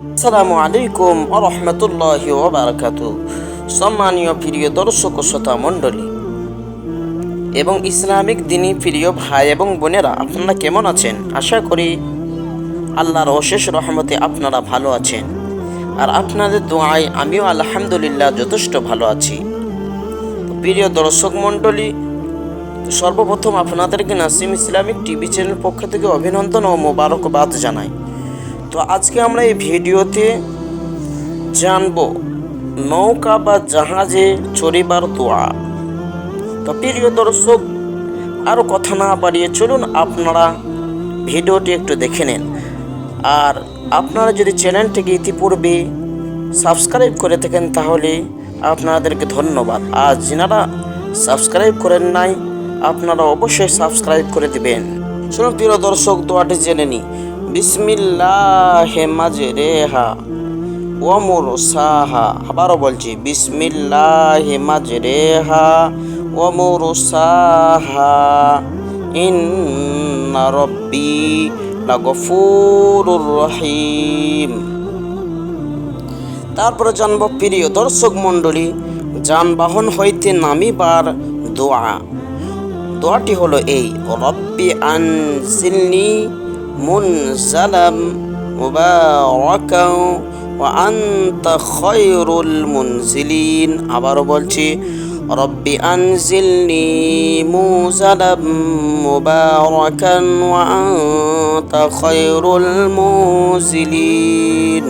আসসালামু আলাইকুম রহমতুল্লাহ ওবরাকাতু। সম্মানীয় প্রিয় দর্শক শ্রোতা মণ্ডলী, এবং ইসলামিক দিনী প্রিয় ভাই এবং বোনেরা, আপনারা কেমন আছেন? আশা করি আল্লাহর অশেষ রহমতে আপনারা ভালো আছেন। আর আপনাদের দোয়ায় আমিও আলহামদুলিল্লাহ যথেষ্ট ভালো আছি। প্রিয় দর্শক মণ্ডলী, সর্বপ্রথম আপনাদেরকে নাসিম ইসলামিক টিভি চ্যানেল পক্ষ থেকে অভিনন্দন ও মোবারকবাদ জানাই। তো আজকে আমরা এই ভিডিওতে জানব নৌকা বা জাহাজে চড়িবার দোয়া। তো প্রিয় দর্শক আরও কথা না বাড়িয়ে চলুন, আপনারা ভিডিওটি একটু দেখে নেন। আর আপনারা যদি চ্যানেলটিকে ইতিপূর্বে সাবস্ক্রাইব করে থাকেন, তাহলে আপনাদেরকে ধন্যবাদ। আর যিনারা সাবস্ক্রাইব করেন নাই, আপনারা অবশ্যই সাবস্ক্রাইব করে দিবেন। শুনুন প্রিয় দর্শক, দোয়াটি জেনে নি বিসমিল্লাহ রেহা ওমর সাহা আবারও বলছি, বিসমিল্লাহ রেহা ওমর সাহা ইন্না রব্বি লাগফুরুর রহিম। তারপরে জানব, প্রিয় দর্শক মণ্ডলী, যানবাহন হইতে নামিবার দোয়া। দোয়াটি হলো এই, রব্বি আনজিলনি মুনজালাম মুবারাকাও আনতা খায়রুল মুনজিলিন। আবারও বলছি আনজিলনি মুজালাম মুবারাকান ওয়া আনতা খায়রুল মুনজিলিন।